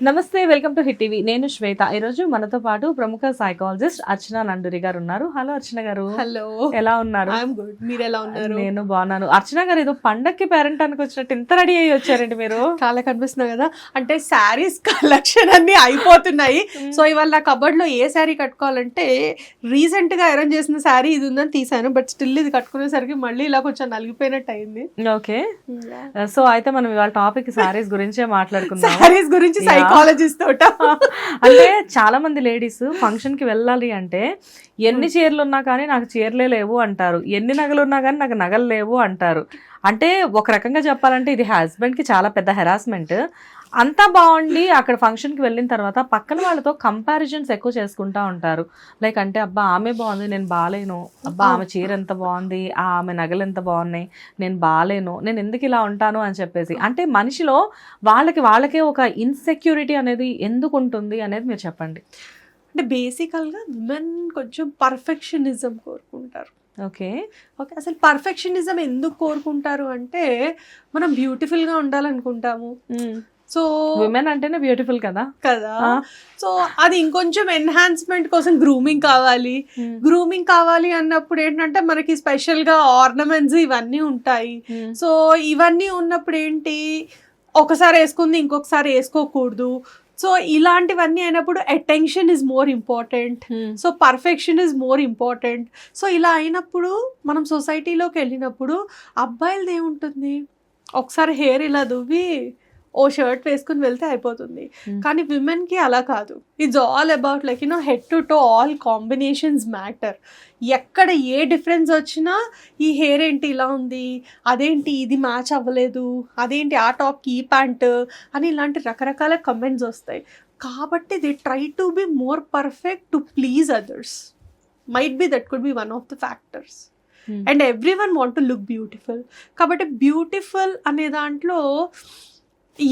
నమస్తే welcome to hit TV. నేను శ్వేత. ఈరోజు మనతో పాటు ప్రముఖ సైకాలజిస్ట్ అర్చన నండూరి గారు ఉన్నారు. హలో అర్చన గారు. హలో. ఎలా ఉన్నారు? గుడ్ మీరు ఎలా ఉన్నారు? నేను బాగున్నాను. అర్చన గారు ఏదో పండక్కి పేరెంట్ అనుకు వచ్చినట్టు ఇంత రెడీ అయ్యి వచ్చారండి మీరు. చాలా కనిపిస్తున్నాయి కదా. అంటే శారీస్ కలెక్షన్ అన్ని అయిపోతున్నాయి సో ఇవాళ నా కబర్డ్లో ఏ శారీ కట్టుకోవాలంటే రీసెంట్గా అరేంజ్ చేసిన శారీ ఇది ఉందని తీసాను బట్ స్టిల్ ఇది కట్టుకునేసరికి మళ్ళీ ఇలా కొంచెం నలిగిపోయినట్టు అయింది. ఓకే. సో అయితే మనం ఇవాళ టాపిక్ సారీస్ గురించే మాట్లాడుకుందాం. శారీస్ గురించి Yeah. సైకాలజిస్ట్ తోట. అంటే చాలా మంది లేడీస్ ఫంక్షన్కి వెళ్ళాలి అంటే ఎన్ని చీరలు ఉన్నా కానీ నాకు చీరలే లేవు అంటారు. ఎన్ని నగలు ఉన్నా కానీ నాకు నగలు లేవు అంటారు. అంటే ఒక రకంగా చెప్పాలంటే ఇది హస్బెండ్కి చాలా పెద్ద హెరాస్మెంట్ అంతా బాగుండి అక్కడ ఫంక్షన్కి వెళ్ళిన తర్వాత పక్కన వాళ్ళతో కంపారిజన్స్ ఎక్కువ చేసుకుంటా ఉంటారు. లైక్ అంటే అబ్బా ఆమె బాగుంది నేను బాగాలేను అబ్బా ఆమె చీర ఎంత బాగుంది ఆ ఆమె నగలు ఎంత బాగున్నాయి నేను బాగాలేను నేను ఎందుకు ఇలా ఉంటాను అని చెప్పేసి. అంటే మనిషిలో వాళ్ళకి వాళ్ళకే ఒక ఇన్సెక్యూరిటీ అనేది ఎందుకు ఉంటుంది అనేది మీరు చెప్పండి. అంటే బేసికల్గా విమెన్ కొంచెం పర్ఫెక్షనిజం కోరుకుంటారు. ఓకే. ఓకే అసలు పర్ఫెక్షనిజం ఎందుకు కోరుకుంటారు అంటే మనం బ్యూటిఫుల్గా ఉండాలనుకుంటాము. సో విమెన్ అంటేనే బ్యూటిఫుల్ కదా? కదా. సో అది ఇంకొంచెం ఎన్హాన్స్మెంట్ కోసం గ్రూమింగ్ కావాలి. గ్రూమింగ్ కావాలి అన్నప్పుడు ఏంటంటే మనకి స్పెషల్గా ఆర్నమెంట్స్ ఇవన్నీ ఉంటాయి. సో ఇవన్నీ ఉన్నప్పుడు ఏంటి? ఒకసారి వేసుకుంది ఇంకొకసారి వేసుకోకూడదు. సో ఇలాంటివన్నీ అయినప్పుడు attention is more important so perfection is more important so ఇలా అయినప్పుడు మనం సొసైటీలోకి వెళ్ళినప్పుడు అబ్బాయిలది ఏముంటుంది? ఒకసారి హెయిర్ ఇలా దువ్వి ఓ షర్ట్ వేసుకుని వెళ్తే అయిపోతుంది. Hmm. కానీ విమెన్కి అలా కాదు. It's all about like you know head to toe all combinations matter ఎక్కడ ఏ డిఫరెన్స్ వచ్చినా ఈ హెయిర్ ఏంటి ఇలా ఉంది అదేంటి ఇది మ్యాచ్ అవ్వలేదు అదేంటి ఆ టాప్కి ఈ ప్యాంట్ అని ఇలాంటి రకరకాల కమెంట్స్ వస్తాయి. కాబట్టి they try to be more perfect to please others might be that could be one of the factors and every one want to look beautiful కాబట్టి బ్యూటిఫుల్ అనే దాంట్లో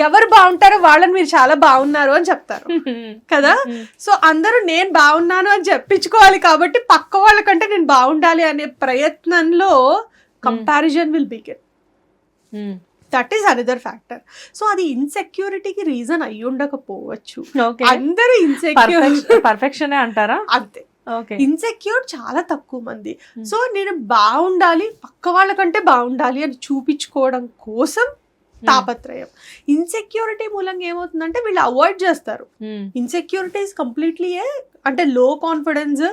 ఎవరు బాగుంటారో వాళ్ళని మీరు చాలా బాగున్నారు అని చెప్తారు. కదా? సో అందరూ నేను బాగున్నాను అని చెప్పించుకోవాలి కాబట్టి పక్క వాళ్ళకంటే నేను బాగుండాలి అనే ప్రయత్నంలో comparison will begin that is another factor so అది ఇన్సెక్యూరిటీకి రీజన్ అయి ఉండకపోవచ్చు. అందరూ ఇన్సెక్యూర్ పర్ఫెక్షన్ అంటారా? అంతే. ఇన్సెక్యూర్ చాలా తక్కువ మంది. Hmm. సో నేను బాగుండాలి పక్క వాళ్ళకంటే బాగుండాలి అని చూపించుకోవడం కోసం తాపత్రయం. ఇన్సెక్యూరిటీ మూలంగా ఏమవుతుందంటే వీళ్ళు అవాయిడ్ చేస్తారు. ఇన్సెక్యూరిటీ ఇస్ కంప్లీట్లీ అంటే లో కాన్ఫిడెన్స్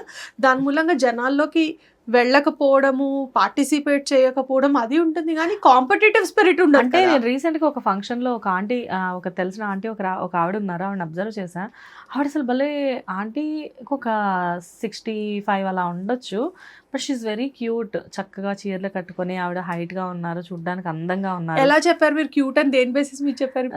దాని మూలంగా జనాల్లోకి వెళ్ళకపోవడము పార్టిసిపేట్ చేయకపోవడం అది ఉంటుంది కానీ కాంపిటేటివ్ స్పిరిట్ అంటే ఉందంటే నేను రీసెంట్గా ఒక ఫంక్షన్లో ఒక ఆంటీ ఒక తెలిసిన ఆంటీ ఒక ఒక ఆవిడ ఉన్నారు. ఆవిడ అబ్జర్వ్ చేశా. ఆవిడ అసలు భలే ఆంటీ ఒక సిక్స్టీ ఫైవ్ అలా ఉండొచ్చు బట్ షీఈ్ వెరీ క్యూట్ చక్కగా చీరలు కట్టుకొని ఆవిడ హైట్గా ఉన్నారు చూడడానికి అందంగా ఉన్నారు. ఎలా చెప్పారు మీరు క్యూట్ అని దేని బేసిస్ మీరు చెప్పారు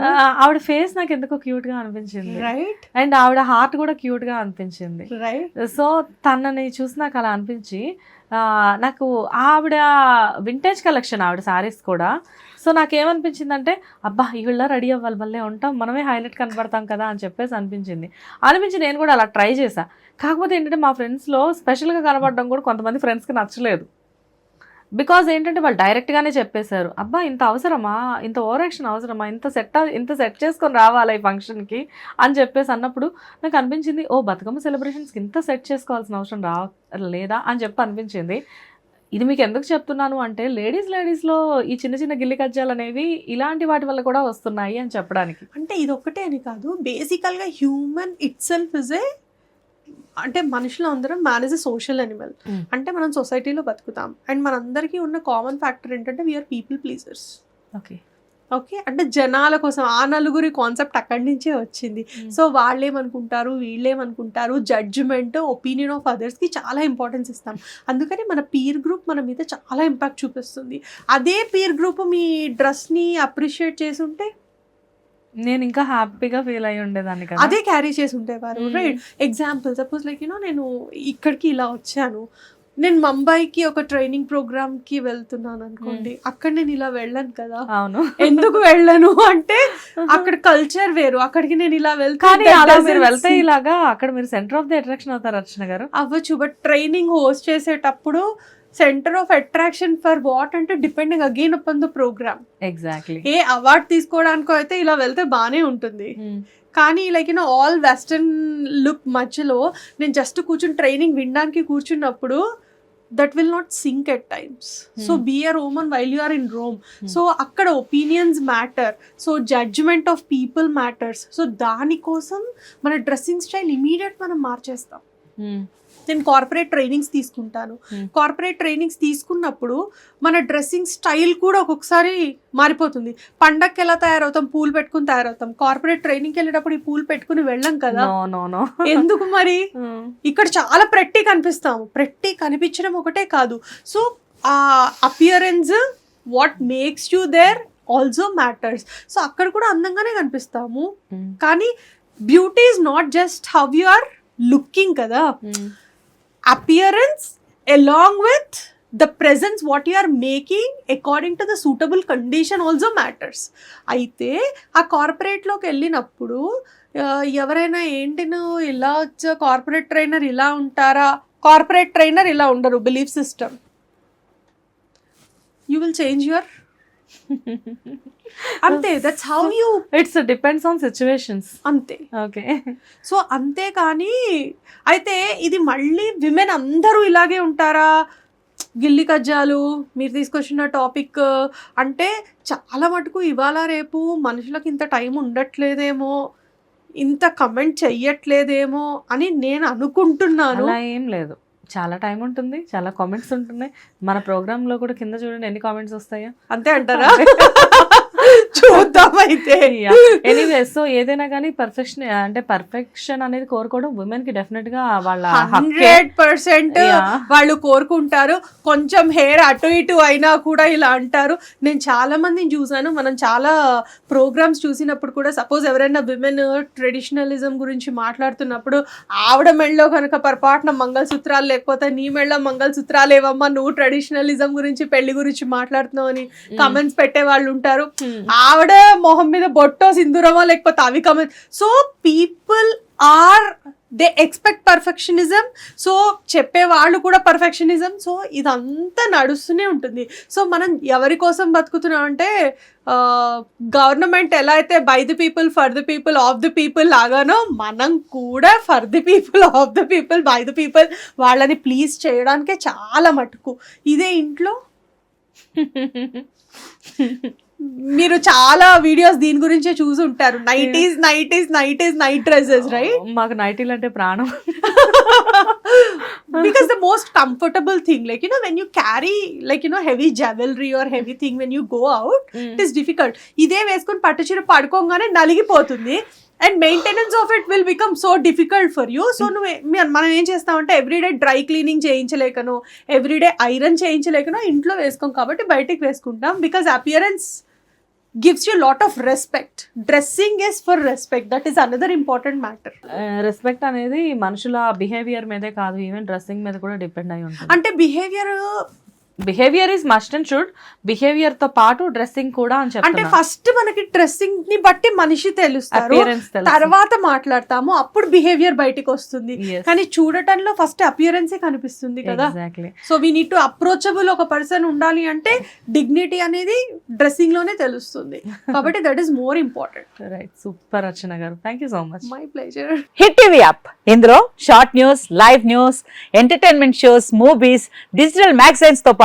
ఆవిడ ఫేస్ నాకు ఎందుకో క్యూట్గా అనిపించింది. రైట్ అండ్ ఆవిడ హార్ట్ కూడా క్యూట్గా అనిపించింది. రైట్ సో తనని చూసి నాకు అలా అనిపించి నాకు ఆవిడ వింటేజ్ కలెక్షన్ ఆవిడ సారీస్ కూడా. సో నాకేమనిపించిందంటే అబ్బా ఈవిళ్ళ రెడీ అవ్వాలి భలే ఉంటాం మనమే హైలైట్ కనబడతాం కదా అని చెప్పేసి అనిపించింది. అనిపించి నేను కూడా అలా ట్రై చేశా. కాకపోతే ఏంటంటే మా ఫ్రెండ్స్లో స్పెషల్గా కనబడడం కూడా కొంతమంది ఫ్రెండ్స్కి నచ్చలేదు. బికాజ్ ఏంటంటే వాళ్ళు డైరెక్ట్గానే చెప్పేశారు. అబ్బా ఇంత అవసరమా? ఇంత ఓవర్ యాక్షన్ అవసరమా? ఇంత సెట్ ఇంత సెట్ చేసుకొని రావాలా ఈ ఫంక్షన్కి అని చెప్పేసి అన్నప్పుడు నాకు అనిపించింది ఓ బతుకమ్మ సెలబ్రేషన్స్కి ఇంత సెట్ చేసుకోవాల్సిన అవసరం రా లేదా? అని చెప్పి అనిపించింది. ఇది మీకు ఎందుకు చెప్తున్నాను అంటే లేడీస్ లేడీస్లో ఈ చిన్న చిన్న గిల్లి కజ్జాలు అనేవి ఇలాంటి వాటి వల్ల కూడా వస్తున్నాయి అని చెప్పడానికి. అంటే ఇది ఒకటే అని కాదు బేసికల్గా human itself is a అంటే మనుషులు అందరం man is a social animal. అంటే మనం సొసైటీలో బతుకుతాం. అండ్ మనందరికీ ఉన్న కామన్ ఫ్యాక్టర్ ఏంటంటే we are people pleasers okay okay అంటే జనాల కోసం ఆ నలుగురి కాన్సెప్ట్ అక్కడి నుంచే వచ్చింది. సో వాళ్ళేమనుకుంటారు వీళ్ళేమనుకుంటారు జడ్జిమెంట్ ఒపీనియన్ ఆఫ్ అదర్స్కి చాలా ఇంపార్టెన్స్ ఇస్తాం. అందుకని మన పీర్ గ్రూప్ మన మీద చాలా ఇంపాక్ట్ చూపిస్తుంది. అదే పీర్ గ్రూప్ మీ డ్రెస్ని అప్రిషియేట్ చేసి ఉంటే నేను ఇంకా హ్యాపీగా ఫీల్ అయి ఉండేదాన్ని కదా. అదే క్యారీ చేసి ఉండేవారు. Right example suppose like you know నేను ఇక్కడికి ఇలా వచ్చాను. నేను ముంబైకి ఒక ట్రైనింగ్ ప్రోగ్రామ్కి వెళ్తున్నాను అనుకోండి అక్కడ నేను ఇలా వెళ్ళను కదా. అవును. ఎందుకు వెళ్ళను? అంటే అక్కడ కల్చర్ వేరు అక్కడికి నేను ఇలా వెళ్తే కానీ that అలా doesn't మీరు వెళ్తే ఇలాగా అక్కడ మీరు సెంటర్ ఆఫ్ ది అట్రాక్షన్ అవుతారు అర్చన గారు. అవ్వచ్చు బట్ ట్రైనింగ్ హోస్ట్ చేసేటప్పుడు centre of attraction for what అంటే depending again upon the programme exactly a award తీసుకోవడానికో అయితే ఇలా వెళ్తే బాగానే ఉంటుంది. కానీ like you know all western look మధ్యలో నేను జస్ట్ కూర్చుని ట్రైనింగ్ వినడానికి కూర్చున్నప్పుడు that will not sync at times so Hmm. Be are Roman while you are in Rome so అక్కడ opinions matter so judgement of people matters so దానికోసం మన dressing style immediate మనం మార్చేస్తాం. నేను కార్పొరేట్ ట్రైనింగ్స్ తీసుకుంటాను. Hmm. Corporate trainings తీసుకున్నప్పుడు మన dressing style కూడా ఒక్కొక్కసారి మారిపోతుంది. పండక్కి ఎలా తయారవుతాం? పూలు పెట్టుకుని తయారవుతాం. కార్పొరేట్ ట్రైనింగ్కి వెళ్ళేటప్పుడు ఈ పూలు పెట్టుకుని వెళ్ళం కదా? ఎందుకు మరి? ఇక్కడ చాలా ప్రట్టి కనిపిస్తాము. ప్రట్టి కనిపించడం ఒకటే కాదు. సో ఆ appearance what makes you there also matters so అక్కడ కూడా అందంగానే కనిపిస్తాము. కానీ beauty is not just how you are looking కదా? Appearance along with the presence what you are making according to the suitable condition also matters అయితే ఆ కార్పొరేట్లోకి వెళ్ళినప్పుడు ఆ, ఎవరైనా ఏంటి నువ్వు ఇలా వచ్చా కార్పొరేట్ ట్రైనర్ ఇలా ఉంటారా కార్పొరేట్ ట్రైనర్ ఇలా ఉండరు belief system you will change your అంతే that's how you it's depends on situations అంతే. ఓకే సో అంతేకాని అయితే ఇది మళ్ళీ విమెన్ అందరూ ఇలాగే ఉంటారా? గిల్లి కజ్జాలు మీరు తీసుకొచ్చిన టాపిక్ అంటే చాలా మటుకు ఇవాళ రేపు మనుషులకు ఇంత టైం ఉండట్లేదేమో ఇంత కమెంట్ చెయ్యట్లేదేమో అని నేను అనుకుంటున్నాను. అలా ఏం లేదు. చాలా టైం ఉంటుంది చాలా కామెంట్స్ ఉంటున్నాయి. మన ప్రోగ్రామ్లో కూడా కింద చూడండి ఎన్ని కామెంట్స్ వస్తాయో. అంతే అంటారా? 저 చూద్దాం అయితే ఎనీవే సో ఏదైనా కానీ పర్ఫెక్షన్ అంటే పర్ఫెక్షన్ అనేది కోరుకోవడం ఉమెన్కి డెఫినెట్గా వాళ్ళ. Hundred percent. వాళ్ళు కోరుకుంటారు. కొంచెం హెయిర్ అటు ఇటు అయినా కూడా ఇలా అంటారు. నేను చాలా మందిని చూసాను. మనం చాలా ప్రోగ్రామ్స్ చూసినప్పుడు కూడా సపోజ్ ఎవరైనా విమెన్ ట్రెడిషనలిజం గురించి మాట్లాడుతున్నప్పుడు ఆవిడ మెళ్ళలో కనుక పొరపాటున మంగళసూత్రాలు లేకపోతే నీ మెళ్ళలో మంగళసూత్రాలు ఏవమ్మా నువ్వు ట్రెడిషనలిజం గురించి పెళ్ళి గురించి మాట్లాడుతున్నావు అని కమెంట్స్ పెట్టే వాళ్ళు ఉంటారు. Hmm. ఆవిడ మొహం మీద బొట్టో సింధూరమా లేకపోతే అవి comment so people are they expect perfectionism so చెప్పే వాళ్ళు కూడా పర్ఫెక్షనిజం సో ఇదంతా నడుస్తూనే ఉంటుంది. సో మనం ఎవరి కోసం బతుకుతున్నాం అంటే గవర్నమెంట్ ఎలా అయితే by the people for the people of the people లాగానో మనం కూడా for the people of the people by the people వాళ్ళని ప్లీజ్ చేయడానికే చాలా మటుకు. ఇదే ఇంట్లో. మీరు చాలా వీడియోస్ దీని గురించే చూసి ఉంటారు nighties nighties nighties night dresses right మాకు నైటీలు అంటే ప్రాణం. Most comfortable thing like you know when you carry like you know heavy jewelry or heavy thing when you go out it is difficult. ఇదే వేసుకొని పట్టు చీర పడుకోగానే నలిగిపోతుంది. And maintenance of it will become so difficult for you so నువ్వు మనం ఏం చేస్తామంటే everyday dry cleaning చేయించలేకను ఎవ్రీడే ఐరన్ చేయించలేకను ఇంట్లో వేసుకోం కాబట్టి బయటికి వేసుకుంటాం. Because appearance gives you lot of respect dressing is for respect that is another important matter respect అనేది మనుషుల బిహేవియర్ మీదే కాదు. ఈవెన్ డ్రెస్సింగ్ మీద కూడా డిపెండ్ అయి ఉంటుంది. అంటే behaviour behaviour is must and should. బిహేవియర్తో పాటు డ్రెస్సింగ్ కూడా అని అంటే ఫస్ట్ మనకి డ్రెస్సింగ్ని బట్టి మనిషి తెలుస్తారు. తర్వాత మాట్లాడతాము. అప్పుడు బిహేవియర్ బయటికి వస్తుంది. కానీ చూడటంలో ఫస్ట్ అపియరెన్సే కనిపిస్తుంది కదా. Exactly so we need to approachable ఒక పర్సన్ ఉండాలి అంటే డిగ్నిటీ అనేది డ్రెస్సింగ్లోనే తెలుస్తుంది. కాబట్టి that is more important right super Archana garu. Thank you so much my pleasure hit TV app ఇందులో short news live news entertainment shows movies digital మ్యాగజైన్స్తో పాటు